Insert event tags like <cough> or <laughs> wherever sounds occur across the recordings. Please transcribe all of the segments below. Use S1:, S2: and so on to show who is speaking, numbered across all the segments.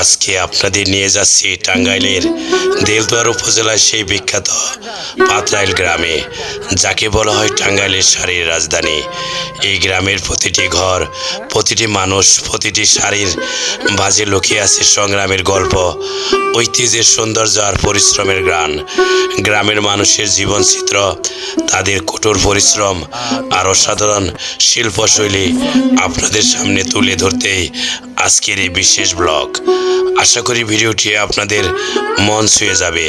S1: আজকে আপনাদের নিয়ে যাচ্ছি টাঙ্গাইলের দেলদুয়ার উপজেলার সেই বিখ্যাত পাতরাইল গ্রামে, যাকে বলা হয় টাঙ্গাইলের শাড়ির রাজধানী। এই গ্রামের প্রতিটি ঘর, প্রতিটি মানুষ, প্রতিটি শাড়ির বাজে লুকিয়ে আছে সংগ্রামের গল্প, ঐতিহ্যের সৌন্দর্য আর পরিশ্রমের গান গ্রামের মানুষের জীবনচিত্র, তাদের কঠোর পরিশ্রম আর অসাধারণ শিল্পশৈলী আপনাদের সামনে তুলে ধরতেই আজকের এই বিশেষ ব্লগ। আশা করি ভিডিওটি আপনাদের মন ছুঁয়ে যাবে।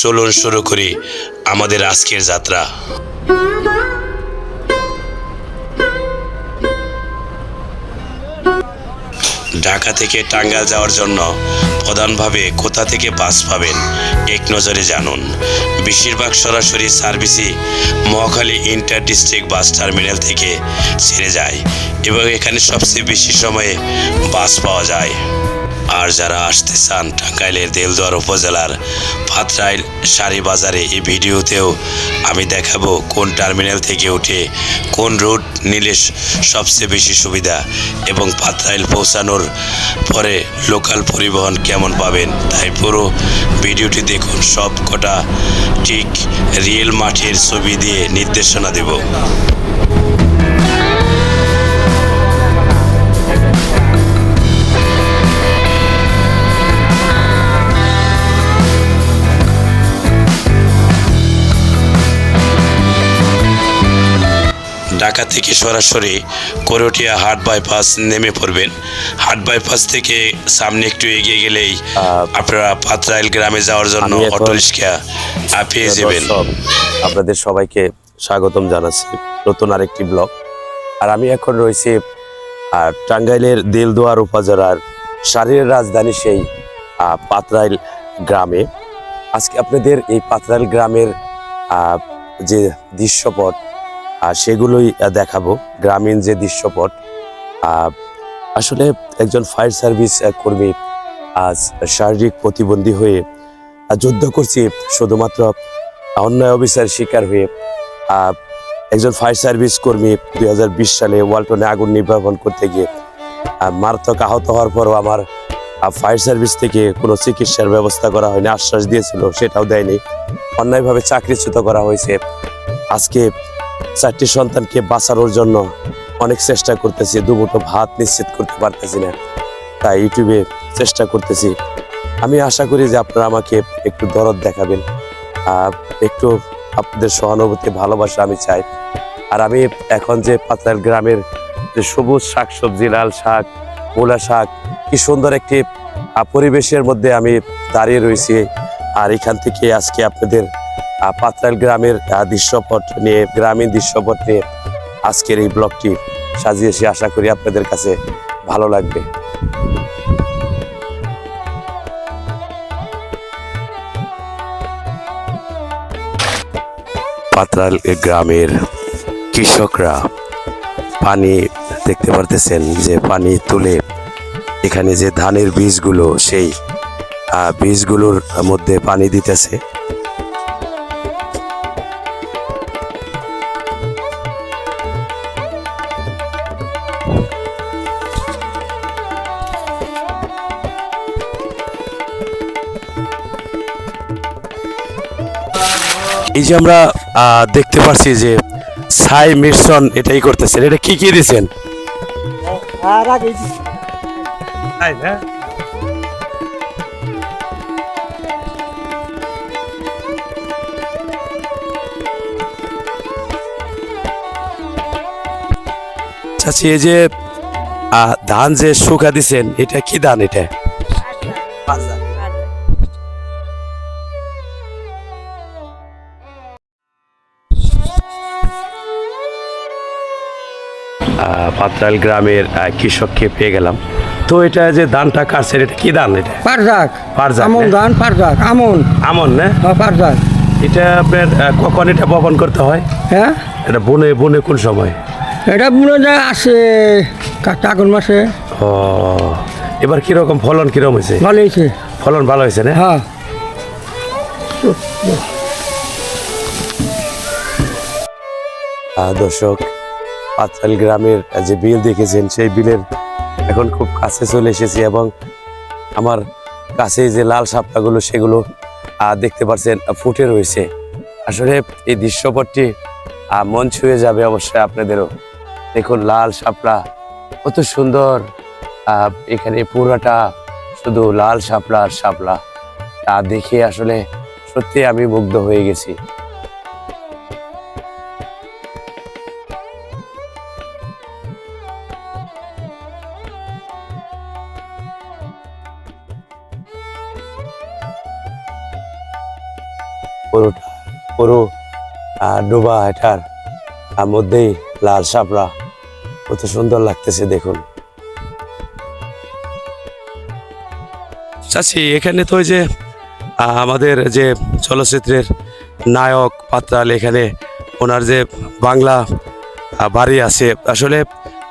S1: চলুন শুরু করি আমাদের আজকের যাত্রা। ঢাকা থেকে টাঙ্গাইল যাওয়ার জন্য প্রধানভাবে কোথা থেকে বাস পাবেন, এক নজরে জানুন। বেশিরভাগ সরাসরি সার্ভিসই Mohakhali inter district bus terminal থেকে ছেড়ে যায় এবং এখানে সবচেয়ে বেশি সময়ে বাস পাওয়া যায়। আর যারা আসতে চান টাঙ্গাইলের দেলদুয়ার উপজেলার পাতরাইল শাড়ি বাজারে এই ভিডিওতেও আমি দেখাবো কোন টার্মিনাল থেকে উঠে কোন রুট নিলে সবচেয়ে বেশি সুবিধা এবং পাতরাইল পৌঁছানোর পরে লোকাল পরিবহন কেমন পাবেন। তাই পুরো ভিডিওটি দেখুন সব কটা ঠিক রিয়েল মাঠের ছবি দিয়ে নির্দেশনা দেব। ঢাকা থেকে সরাসরি করটিয়া হাট বাইপাস নেমে পড়বেন। হাট বাইপাস থেকে সামনে একটু এগিয়ে গেলেই আপনারা পাতরাইল গ্রামে যাওয়ার জন্য অটো রিক্সা পেয়ে যাবেন।
S2: আপনাদের সবাইকে স্বাগতম জানাচ্ছি নতুন আরেকটি ব্লগ। আর আমি এখন রয়েছি আর টাঙ্গাইলের দেলদুয়ার উপজেলার শারীর রাজধানী সেই পাতরাইল গ্রামে। আজকে আপনাদের এই পাতরাইল গ্রামের যে দৃশ্যপট আহ, সেগুলোই দেখাবো। গ্রামীণ যে দৃশ্যপট আসলে একজন ফায়ার সার্ভিস কর্মী আজ শারীরিক প্রতিবন্ধী হয়ে যুদ্ধ করছি শুধুমাত্র অন্যায় অফিসার শিকার হয়ে একজন ফায়ার সার্ভিস কর্মী দুই হাজার বিশ সালে ওয়ালটনে আগুন নির্বাপন করতে গিয়ে মারাত্মক আহত হওয়ার পরও আমার ফায়ার সার্ভিস থেকে কোনো চিকিৎসার ব্যবস্থা করা হয়নি আশ্বাস দিয়েছিল সেটাও দেয়নি। অন্যায়ভাবে চাকরিচ্যুত করা হয়েছে। আজকে চারটি সন্তানকে বাঁচানোর জন্য অনেক চেষ্টা করতেছি, দুমুঠো ভাত নিশ্চিত করতে পারতেছি না। তাই ইউটিউবে চেষ্টা করতেছি। আমি আশা করি যে আপনারা আমাকে একটু দরদ দেখাবেন। একটু আপনাদের সহানুভূতি, ভালোবাসা আমি চাই। আর আমি এখন যে পাতরাইল গ্রামের যে সবুজ শাক সবজি লাল শাক, মূলা শাক, কি সুন্দর একটি পরিবেশের মধ্যে আমি দাঁড়িয়ে রয়েছি। আর এখান থেকে আজকে আপনাদের পাতরাইল গ্রামের দৃশ্যপট নিয়ে, গ্রামীণ দৃশ্যপট নিয়ে আজকের এই ব্লগটি সাজিয়েছি আশা করি আপনাদের কাছে ভালো লাগবে। পাতরাল গ্রামের কৃষকরা পানি দেখতে পারতেছেন যে পানি তুলে এখানে যে ধানের বীজগুলো, সেই বীজগুলোর মধ্যে পানি দিতেছে। এই যে আমরা আহ, দেখতে পাচ্ছি যে সাই মিশ্রণ এটাই করতেছেন। এটা কি কি দিয়েছেন
S3: আর আগে
S2: তাই না চাচি এই যে আহ, ধান যে শুকা দিছেন এটা কি ধান এটা? পাতরাইল গ্রামের কৃষককে পেয়ে গেলাম। তো এটা যে ধানটা কাটছেন এটা কি ধান এটা?
S3: পারজাক
S2: পারজাক,
S3: আমন
S2: হ্যাঁ?
S3: ধান পারজাক আমন।
S2: আমন না?
S3: হ্যাঁ, পারজাক
S2: এটা আপনার কখন এটা বপন করতে হয়?
S3: হ্যাঁ?
S2: এটা বনে বনে কোন সময়?
S3: এটা মনে যায় আসে কাটা আগুন মাসে।
S2: ও এবার কীরকম ফলন কীরকম হয়েছে?
S3: ভালো হয়েছে।
S2: ফলন ভালো হয়েছে না?
S3: হ্যাঁ।
S2: দর্শক পাতরাইল গ্রামের যে বিল দেখেছেন, সেই বিলের এখন খুব কাছে চলে এসেছি এবং আমার কাছে যে লাল শাপলাগুলো সেগুলো দেখতে পাচ্ছেন ফুটে রয়েছে। আসলে এই দৃশ্যপটটি মন ছুঁয়ে যাবে অবশ্যই আপনাদেরও। দেখুন, লাল শাপলা কত সুন্দর এখানে পুরোটা শুধু লাল শাপলা আর শাপলা তা দেখে আসলে সত্যি আমি মুগ্ধ হয়ে গেছি। পুরো ডোবা এটার মধ্যেই লাল শাপলা কত সুন্দর লাগতেছে দেখুন। চাচি, এখানে তো ওই যে আমাদের যে চলচ্চিত্রের নায়ক পাত্রাল এখানে, ওনার যে বাংলা বাড়ি আছে। আসলে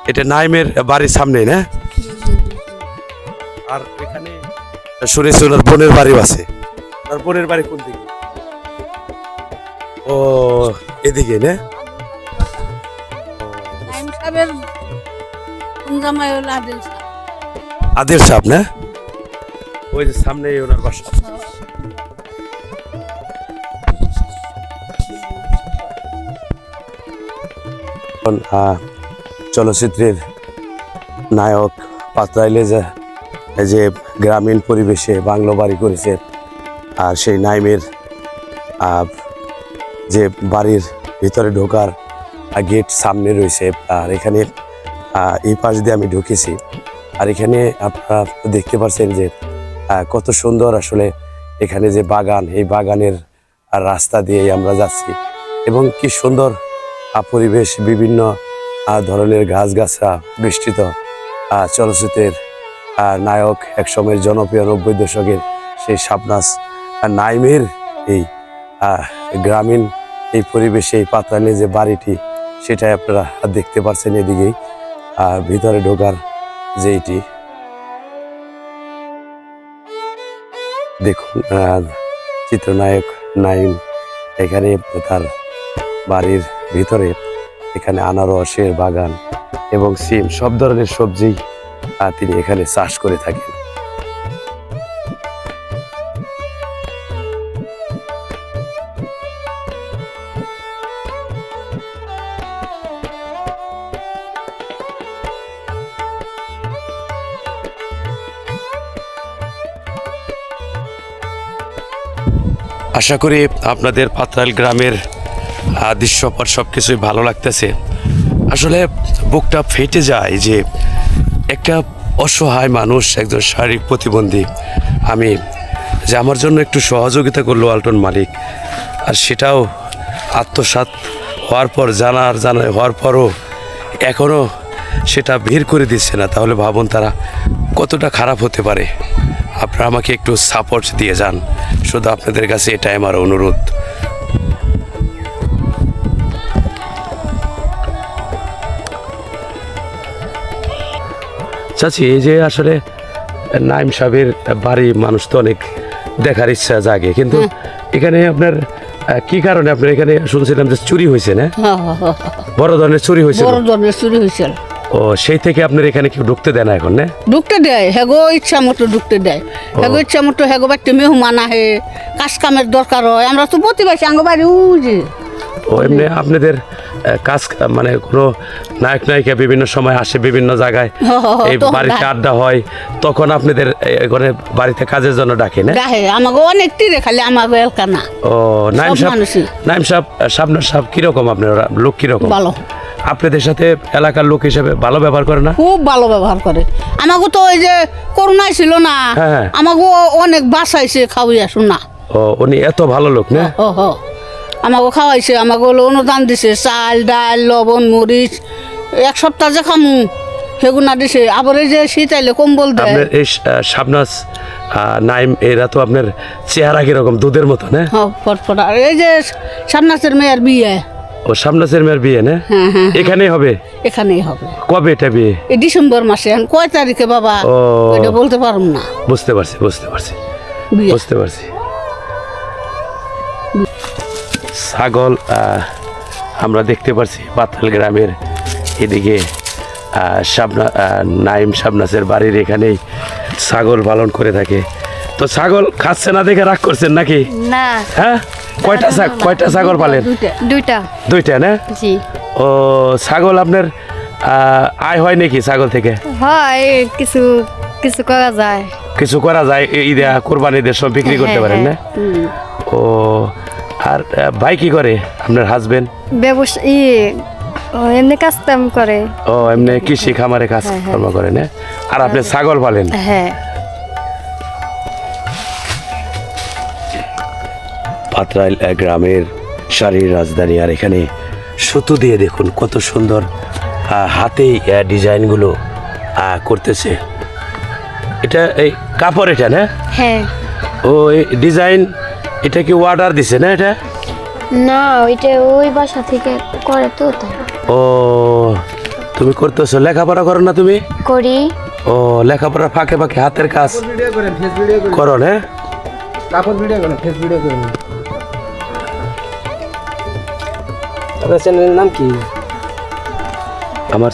S2: এটা নাইমের বাড়ির সামনে, না? আর এখানে শুনেছি ওনার বোনের বাড়িও আছে। ওনার বোনের বাড়ি কোন দিকে? ও এদিকে না? আদের সাপ না? ওই যে সামনে ওনার বাসা। চলচ্চিত্রের নায়ক পাত্রাইলে যে যে গ্রামীণ পরিবেশে বাংলো বাড়ি করেছে আর সেই নাইমের আহ, যে বাড়ির ভিতরে ঢোকার গেট সামনে রয়েছে, আর এখানে এই পাশ দিয়ে আমি ঢুকেছি। আর এখানে আপনারা দেখতে পাচ্ছেন যে কত সুন্দর আসলে এখানে যে বাগান, এই বাগানের রাস্তা দিয়ে আমরা যাচ্ছি। এবং কি সুন্দর পরিবেশ, বিভিন্ন ধরনের গাছগাছরা বেষ্টিত চলচ্চিত্রের নায়ক একসময়ের জনপ্রিয় নব্বই দশকের সেই শাবনাস নাইমের এই গ্রামীণ এই পরিবেশে এই পাতালে যে বাড়িটি, সেটাই আপনারা দেখতে পাচ্ছেন এদিকেই, আর ভিতরে ঢোকার যে এটি। দেখুন চিত্রনায়ক নাইম এখানে তার বাড়ির ভিতরে, এখানে আনারসের বাগান এবং সিম, সব ধরনের সবজি তিনি এখানে চাষ করে থাকেন। আশা করি আপনাদের পাত্রাল গ্রামের দৃশ্যপট সব কিছুই ভালো লাগতেছে। আসলে বুকটা ফেটে যায় যে একটা অসহায় মানুষ, একজন শারীরিক প্রতিবন্ধী, আমি যে আমার জন্য একটু সহযোগিতা করল আল্টন মালিক, আর সেটাও আত্মসাৎ হওয়ার পর, জানার জানা হওয়ার পরও এখনও সেটা বের করে দিচ্ছে না। তাহলে ভাবুন তারা কতটা খারাপ হতে পারে। আপনারা আমাকে একটু সাপোর্ট দিয়ে যান। শুধু আপনাদের কাছে এটাই আমার অনুরোধ। চাচি এই যে আসলে নাইম সাহেবের বাড়ি মানুষ তো অনেক দেখার ইচ্ছা জাগে। কিন্তু এখানে আপনার কি কারণে আপনার এখানে শুনছিলাম যে চুরি হয়েছে না। <laughs> বড় ধরনের চুরি হয়েছে।
S4: বড় ধরনের চুরি হয়েছিল
S2: ও সেই থেকে আপনার এখানে কেউ ঢুকতে দেয় না এখন না?
S4: ঢুকতে দেয় হেগো ইচ্ছা মতো ঢুকতে দেয়। হেগো ইচ্ছা মতো হেগো বাড়িতে মেহমান আহে কাজ কামের দরকার হয়। আমরা তো প্রতিবাসী আঙ্গ বাড়ি উজি
S2: ও এমনি আপনাদের কাজ মানে কোনো নায়ক নায়িকা বিভিন্ন সময় আসে বিভিন্ন জায়গায়। এই বাড়িতে আড্ডা হয় তখন আপনাদের এখানে বাড়িতে কাজের জন্য ডাকে না?
S4: ডাহে আমাকে অনেক তীরে খালি আমাকে এলকা না।
S2: ও নাইম সাহেব। নাইম সাহেব সাবনার সাহেব কীরকম আপনার লোক কীরকম?
S4: ভালো।
S2: আপনাদের সাথে এলাকার লোক হিসেবে ভালো ব্যবহার করে না?
S4: খুব ভালো ব্যবহার করে। আমাকে তো ওই যে করোনায় ছিল না
S2: হ্যাঁ।
S4: আমাকে অনেক বাসাইছে খাওয়াইয়া শোনা
S2: ও উনি এত ভালো লোক না?
S4: ও হো আমাকে খাওয়াইছে আমাকে হলো অনুদান দিছে চাল ডাল লবণ মরিচ এক সপ্তাহ যে খামু সেগুনা দিছে। আবার এই যে শীত আইলে কম্বল দেয়।
S2: আপনার এই সাবনাস নাইম এরা তো আপনার চেহারা কীরকম দুধের মতো না?
S4: হ্যাঁ ফটফট। আর এই যে সামনাসের মেয়ের বিয়ে
S2: ও সামনাসের মেয়ের বিয়ে না?
S4: হ্যাঁ হ্যাঁ
S2: এখানেই হবে?
S4: এখানেই হবে।
S2: কবে এটা বিয়ে?
S4: এই ডিসেম্বর মাসে। এখন কয় তারিখে বাবা?
S2: ও।
S4: এটা বলতে পারব না।
S2: বুঝতে পারছি বুঝতে পারছি। বুঝতে পারছি। ছাগল আমরা দেখতে পারছি পাতাল গ্রামের এদিকে শাবনা নাইম শাবনাসের বাড়ির এখানেই ছাগল পালন করে থাকে। তো ছাগল খাচ্ছে না দেখে রাগ করছেন নাকি?
S5: না।
S2: হ্যাঁ? কয়টা কয়টা ছাগল পালেন?
S4: দুইটা।
S5: দুইটা।
S2: না?
S5: জি।
S2: ও ছাগল আপনার আহ, আয় হয় নাকি ছাগল থেকে?
S5: হয় কিছু কিছু করা যায়।
S2: কিছু করা যায় এই ঈদে কোরবানিদের সব বিক্রি করতে
S5: হ্যাঁ,
S2: পারেন না ও আর ভাই কি করে? আপনার হাজবেন্ড
S5: ব্যবসা ই এমনি কাজ কাম করে।
S2: ও এমনি কৃষি খামারে কাজ কর্ম করে না? আর আপনি ছাগল পালেন?
S5: হ্যাঁ।
S2: পাতরাইল গ্রামের শাড়ির রাজধানী। আর এখানে সুতো দিয়ে দেখুন কত সুন্দর হাতেই ডিজাইনগুলো করতেছে। এটা এই কাপড় এটা না?
S5: হ্যাঁ।
S2: ও এই ডিজাইন এটা কি অর্ডার দিছে না এটা?
S6: না ওইটা ওই বাসা থেকে করে তো
S2: ও তুমি করতেছো লেখাপড়া করো না তুমি?
S6: করি।
S2: ও লেখাপড়া ফাঁকে ফাঁকে হাতের কাজ
S3: করেন ফেস ভিডিও করেন
S2: করো। না?
S3: কাপড় ভিডিও করেন ফেস ভিডিও করেন আপনার চ্যানেলের নাম কি?
S2: আমার